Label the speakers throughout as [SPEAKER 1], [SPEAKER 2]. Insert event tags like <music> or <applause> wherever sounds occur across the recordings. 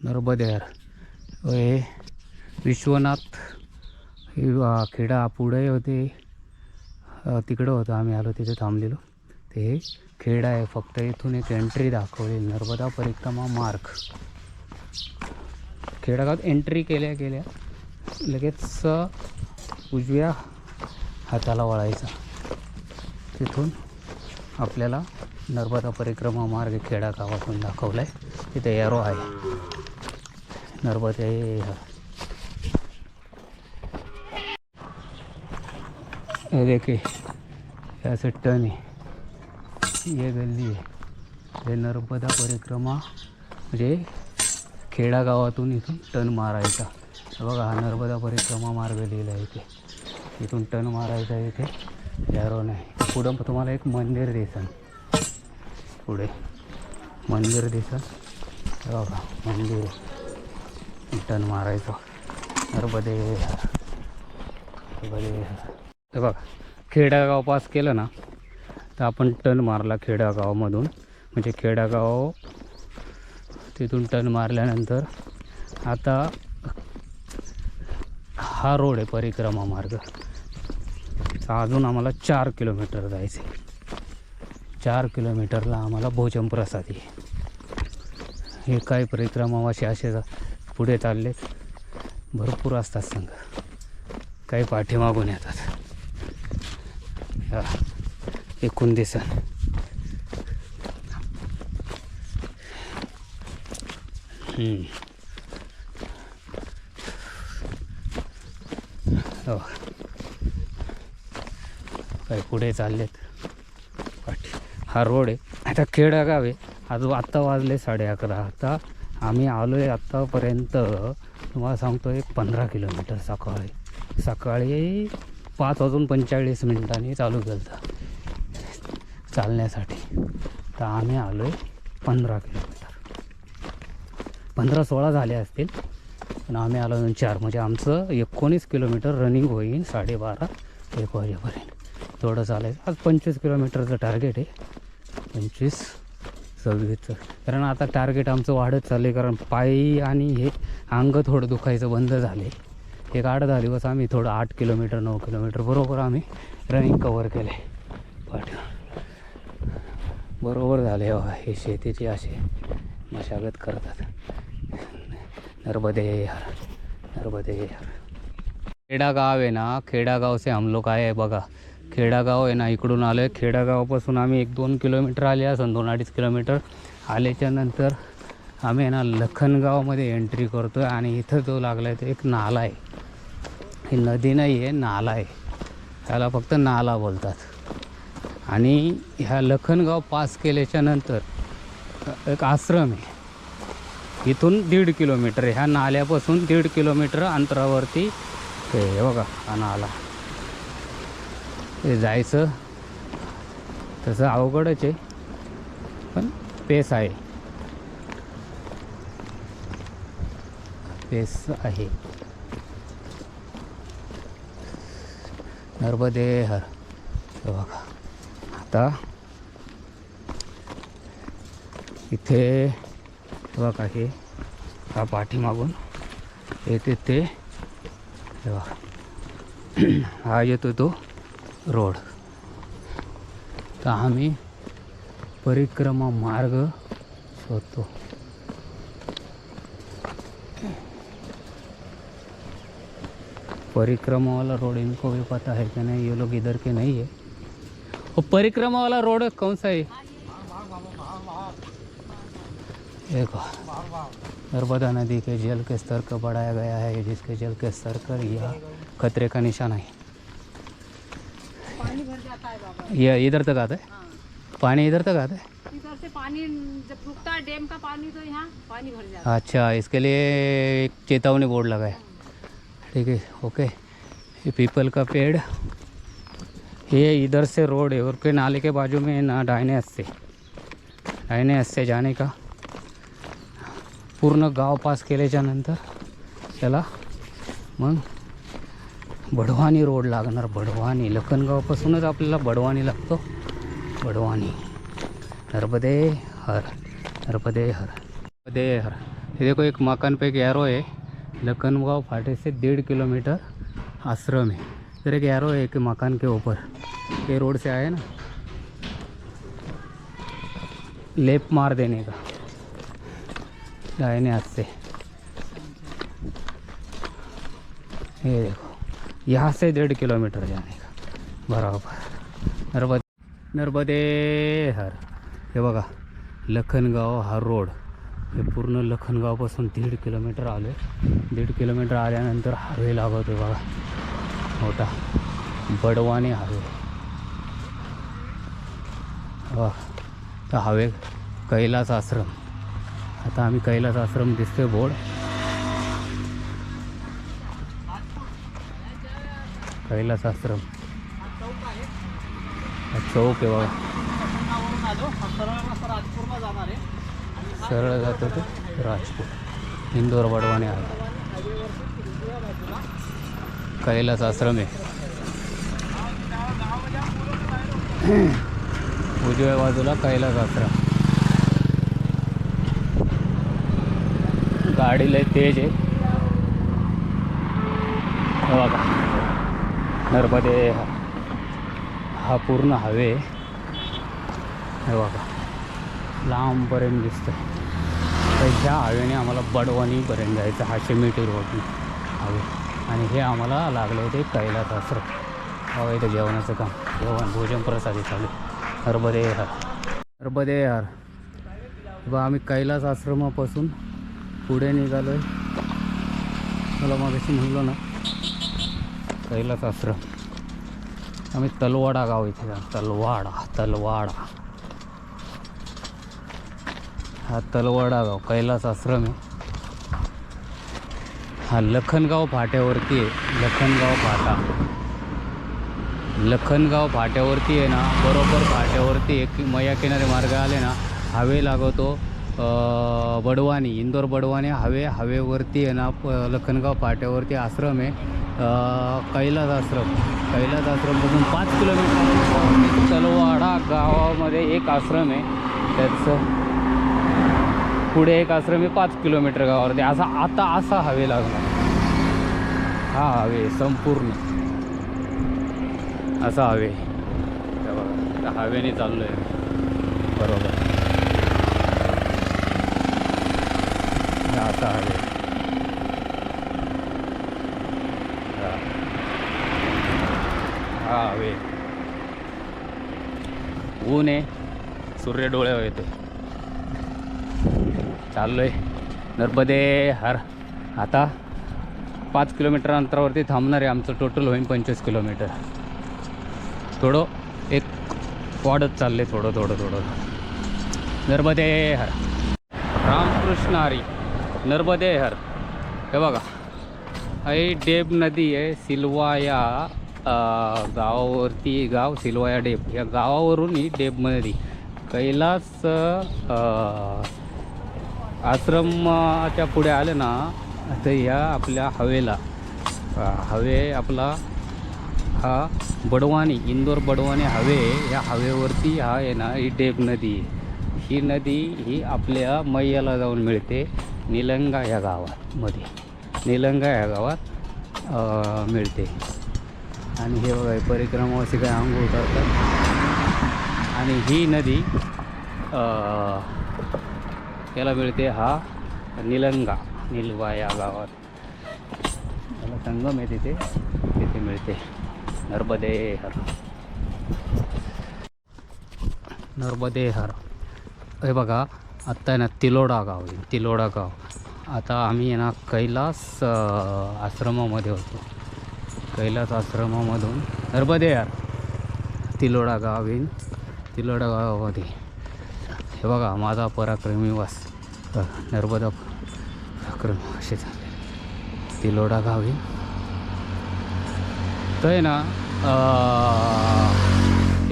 [SPEAKER 1] नर्मदेर। हे विश्वनाथ खेडा पुढे होते. तिकडं होतं आम्ही आलो तिथे थांबलेलो. ते खेड आहे फक्त इथून एक एंट्री दाखवली नर्मदा परिक्रमा मार्ग. खेडागावात एंट्री केल्या गेल्या लगेच उजव्या हाताला वळायचा. तिथून आपल्याला नर्मदा परिक्रमा मार्ग खेडा गावातून दाखवला आहे तिथे एरो आहे. नर्मदे. ये देखिए ऐसे टन है ये गल्ली आहे. हे नर्मदा परिक्रमा म्हणजे खेडा गावातून इथून टन मारायचा. बघा हा नर्मदा परिक्रमा मार्ग लिहिला आहे इथे. इथून टन मारायचा इथे. यारो नाही पुढं तुम्हाला एक मंदिर दिसन. पुढे. मंदिर दिसन. बघा मंदिर टन मारायचं. नर्मदे नर्मदे हे बघा खेडागाव पास केलं ना तर आपण टन मारला खेडागावमधून. म्हणजे खेडागाव तिथून टन मारल्यानंतर आता हा रोड आहे परिक्रमा मार्ग. अजून आम्हाला चार किलोमीटर जायचं आहे चार किलोमीटरला आम्हाला भोजन प्रसाद हे काय परिक्रमावाशी असे पुढे चाललेत. भरपूर असतात संघ. काही पाठीमागून येतात. या एकूण दिसन. हो. काही पुढे चाललेत. पाठी हा रोड आहे. आता खेडा गाव आहे. आज आत्ता वाजले साडे अकरा आता आम्ही आलो आहे आत्तापर्यंत तुम्हाला सांगतो एक पंधरा किलोमीटर सकाळी. सकाळी पाच वाजून पंचेचाळीस मिनिटांनी चालू केलं चालण्यासाठी. तर आम्ही आलो आहे पंधरा किलोमीटर. पंधरा सोळा झाले असतील. पण आम्ही आलो चार. म्हणजे आमचं एकोणीस किलोमीटर रनिंग होईल साडेबारा एक वाजेपर्यंत. तेवढं चालायचं. आज पंचवीस किलोमीटरचं टार्गेट आहे. पंचवीस सव्वीसचं कारण आता टार्गेट आमचं वाढत चाललं आहे कारण पायी आणि हे अंग थोडं दुखायचं बंद झाले एक आठ दहा दिवस आम्ही थोडं आठ किलोमीटर नऊ किलोमीटर बरोबर आम्ही रनिंग कवर केले बट बरोबर झाले हो हे शेतीचे असे मशागत करतात. नर्मदे यार नर्मदे यार. खेडागाव आहे ना खेडागाव से हम लोग आए आहे बघा. खेडागाव आहे ना इकडून आलो आहे खेडागावापासून आम्ही एक दोन किलोमीटर आले असं दोन अडीच किलोमीटर. आल्याच्यानंतर आम्ही आहे ना लखनगावमध्ये एंट्री करतो आहे आणि इथं जो लागला आहे तो एक नाला आहे. ही नदी नाही आहे नाला आहे. त्याला फक्त नाला बोलतात. आणि ह्या लखनगाव पास केल्याच्यानंतर एक आश्रम आहे. इथून दीड किलोमीटर ह्या नाल्यापासून दीड किलोमीटर अंतरावरती हे बघा हा नाला. हे जायचं. तसं अवघडच आहे. पण पेस आहे. पेस आहे. नर्मदे हर बघा. आता इथे बघा हे. हा पाठीमागून येते ते. बघा. <clears throat> हा येतो तो. रोड. तर आम्ही परिक्रमा मार्ग शोधतो. परिक्रमा वाला रोड इनको भी पता है कि नहीं? ये लोग इधर के नहीं है. वो परिक्रमा वाला रोड कौन सा है? देखो नर्मदा नदी के जल के स्तर को बढ़ाया गया है जिसके जल के स्तर पर यह खतरे का निशान है
[SPEAKER 2] पानी भर जाता है बाबा
[SPEAKER 1] ये इधर तक आता। है।
[SPEAKER 2] हाँ
[SPEAKER 1] पानी इधर तक आता? है
[SPEAKER 2] इधर से पानी जब रुकता है डैम का पानी तो यहाँ पानी भर जाता
[SPEAKER 1] अच्छा इसके लिए एक चेतावनी बोर्ड लगा है। ठीक है ओके। ये पीपल का पेड़। ये इधर से रोड है और फिर नाले के बाजू में ना डाइने हस्से डाइने हस्से जाने का। पूर्ण गाव पास केल्याच्यानंतर त्याला मग। बडवानी रोड लागणार बडवानी. लखनगावपासूनच आपल्याला बडवानी लागतो. बडवानी. नर्मदे हर नर्मदे हर नर्मदे हर. हे देखो एक मकान पे एक एरो है लखनगांव फाटे से डेढ़ किलोमीटर आश्रम है इधर एक एरो है एक मकान के ऊपर. ये रोड से आए ना? लेप मार देने का? दाहिने हाथ से ये देखो. यहाँ से डेढ़ किलोमीटर जाने का? बराबर. नर्मदे नर्मदे हर. हे बघा लखनगाव हा रोड. हे पूर्ण लखनगावपासून दीड किलोमीटर आलो आहे दीड किलोमीटर आल्यानंतर हायवे लागतो बघा. मोठा. बडवाने हायवे. वा तर हवे कैलास आश्रम. आता आम्ही कैलास आश्रम दिसतोय बोर्ड. कैलास आश्रम हा चौक आहे बाबा सरळ जातो ते राजपूत इंदोर वडवाने आहे. कैलास आश्रम आहे उजव्या बाजूला कैलास आश्रम गाडी लय तेज आहे. बघा. नर्मदे हा पूर्ण हवे. हे बघा. लांबपर्यंत दिसतं तर ह्या हवेने आम्हाला बडवानीपर्यंत जायचं हा शिमेटी रोड हवे. आणि हे आम्हाला लागले होते कैलास आश्रम हवं इथं जेवणाचं काम. जेवण भोजन प्रसादी चालू नर्मदे हर नर्मदे हर बघा आम्ही कैलास आश्रमापासून पुढे निघालो आहे मला मागाशी म्हणलो ना कैलास आश्रम आम्ही तलवाडा गाव इथे जा. तलवाडा तलवाडा. हा तलवाडा गाव कैलास आश्रम आहे हा लखनगाव फाट्यावरती आहे. लखनगाव फाटा. लखनगाव फाट्यावरती आहे ना बरोबर फाट्यावरती एक मया किनारे मार्ग आले ना हवे लागवतो बडवानी इंदोर बडवानी हवे हवेवरती आहे ना लखनगाव फाट्यावरती आश्रम आहे. कैलास आश्रम. कैलास आश्रमपासून पाच किलोमीटर. तलवाडा गावामध्ये एक आश्रम आहे. त्याचं पुढे एक आश्रम आहे पाच किलोमीटर गावावरती. असा आता असा हवे लागणार. हा हवे संपूर्ण. असा हवे. त्या हवेने चाललो आहे बरोबर. हे असा हवे हा. हा हवे ऊन आहे. सूर्य डोळ्यावर येतो चाललो आहे नर्मदे हर. आता पाच किलोमीटर अंतरावरती थांबणार आहे आमचं टोटल होईल पंचवीस किलोमीटर. थोडं एक वाढत चालले थोडं थोडं थोडं. नर्मदे हर. रामकृष्ण हरी. नर्मदे हर. हे बघा. ही डेब नदी आहे सिल्वा या गावावरती गाव सिलवाया या या गावावरून ही डेपमध्ये नदी कैलास आश्रमाच्या पुढे आले ना तर या आपल्या हवेला. हवे आपला हा बडवानी इंदोर बडवानी हवे या हवेवरती हा आहे ना ही डेप नदी ही नदी ही आपल्या मैयाला जाऊन मिळते निलंगा या गावात मध्ये निलंगा ह्या गावात मिळते. आणि हे बघा परिक्रमा असे काय आंघोळ करतात. आणि ही नदी याला मिळते हा निलंगा निलवा या गावात. त्याला संगम आहे तिथे. तिथे मिळते. नर्मदे हर नर्मदे हर हे बघा आत्ता आहे ना तिलोडा गाव आहे तिलोडा गाव. आता आम्ही आहे ना कैलास आश्रमामध्ये होतो. कैलास आश्रमामधून नर्मदे यार. तिलोडा गाव येईन. तिलोडा गावामध्ये. हे बघा माझा पराक्रमी वास. नर्मदा पराक्रम असे झाले तिलोडा गाव येईन. तर आहे ना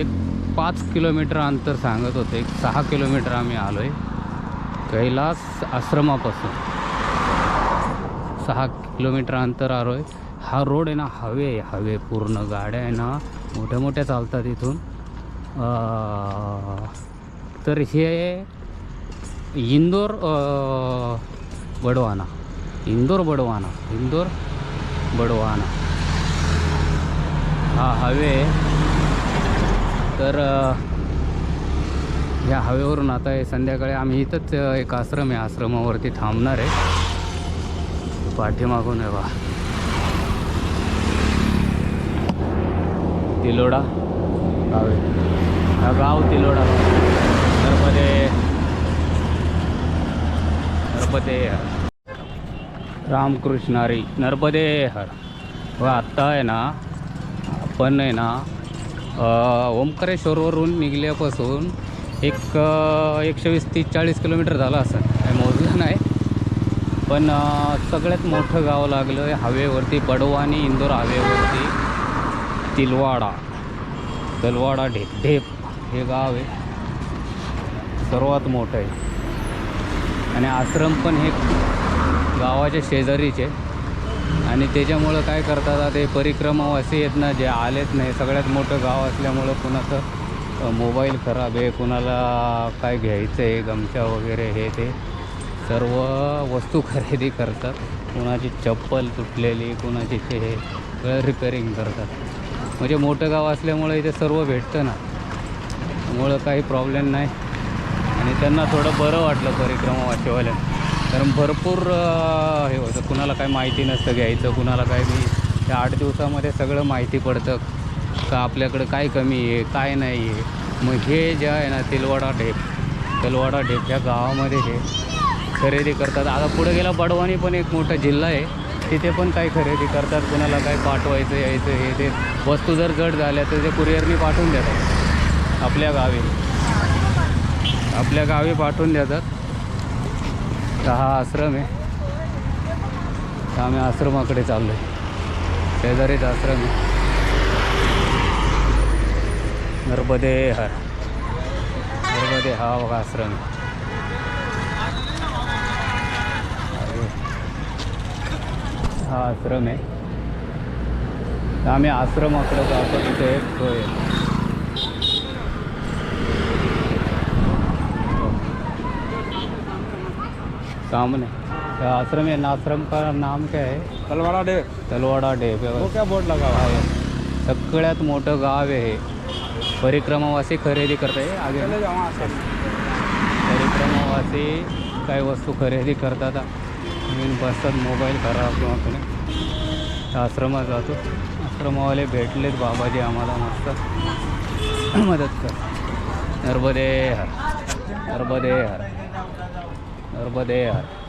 [SPEAKER 1] एक पाच किलोमीटर अंतर सांगत होते. एक सहा किलोमीटर आम्ही आलो आहे कैलास आश्रमापासून. सहा किलोमीटर अंतर आलो आहे हा रोड आहे ना हवे आहे, हवे पूर्ण गाड्या आहे ना मोठ्या मोठ्या चालतात इथून. तर हे इंदोर बडवाना. इंदोर बडवाना. इंदोर बडवाना. हा हवे तर या हवेवरून आता हे संध्याकाळी आम्ही इथंच एक आश्रम आहे आश्रमावरती थांबणार आहे. पाठीमागून आहे बा. तिलोडा. गाव आहे. हा गाव तिलोडा. नर्मदे नर्मदे रामकृष्णारी नर्मदे हर व आत्ता आहे ना आपण आहे ना ओंकारेश्वरवरून निघल्यापासून एक एकशे वीस तीस चाळीस किलोमीटर झालं असं. काही मोजलं नाही. पण सगळ्यात मोठं गाव लागलं आहे हवेवरती बडवानी इंदोर हवेवरती तिलवाडा. तलवाडा ढेप ढेप हे गाव आहे. सर्वात मोठं आहे. आणि आश्रम पण हे गावाच्या शेजारीचे आणि त्याच्यामुळं काय करतात आता ते परिक्रमावासी आहेत ना जे आलेत नाही सगळ्यात मोठं गाव असल्यामुळं कुणाचं मोबाईल खराब आहे कुणाला काय घ्यायचं आहे गमछा वगैरे हे ते सर्व वस्तू खरेदी करतात. कुणाची चप्पल तुटलेली कुणाची ते हे सगळं करतात. म्हणजे मोठं गाव असल्यामुळे इथे सर्व भेटतं ना. त्यामुळं काही प्रॉब्लेम नाही. आणि त्यांना थोडं बरं वाटलं परिक्रमावासीवाल्यांना कारण भरपूर हे होतं. कुणाला काय माहिती नसतं घ्यायचं कुणाला काय मी त्या आठ दिवसामध्ये सगळं माहिती पडतं का आपल्याकडं काय कमी आहे काय नाही आहे. मग हे जे आहे ना तिलवाडा ढेप. तिलवाडा ढेप ह्या गावामध्ये हे खरेदी करतात. आता पुढे गेला बडवानी पण एक मोठा जिल्हा आहे. तिथे पण काही खरेदी करतात कुणाला काय पाठवायचं यायचं हे ते. वस्तू जर जड झाल्या तर ते कुरिअरनी पाठवून देतात. आपल्या गावी. आपल्या गावी पाठवून देतात. तर हा आश्रम आहे. तर आम्ही आश्रमाकडे चाललो आहे शेजारीच आश्रम आहे. नर्मदे हर. नर्मदे हा बघा आश्रम आहे. हा आश्रम आहे. आम्ही आश्रमाकडे जातो तिथे एक सोय आहे. सामने आश्रम है आश्रम का नाम क्या है
[SPEAKER 3] तलवाड़ा डे.
[SPEAKER 1] तलवाडा डे
[SPEAKER 3] वो क्या बोर्ड लगा हुआ है?
[SPEAKER 1] सगळ्यात मोठं गाव आहे हे. परिक्रमावासी खरेदी करते आगे. परिक्रमावासी काही वस्तू खरेदी करतात. नवीन बसतात मोबाईल खराब किंवा कोणी. आश्रमात जातो. आश्रमावाले भेटलेत बाबाजी आम्हाला मस्त. मदत कर. नर्मदे हर. नर्मदे हर. नर्मदे हर.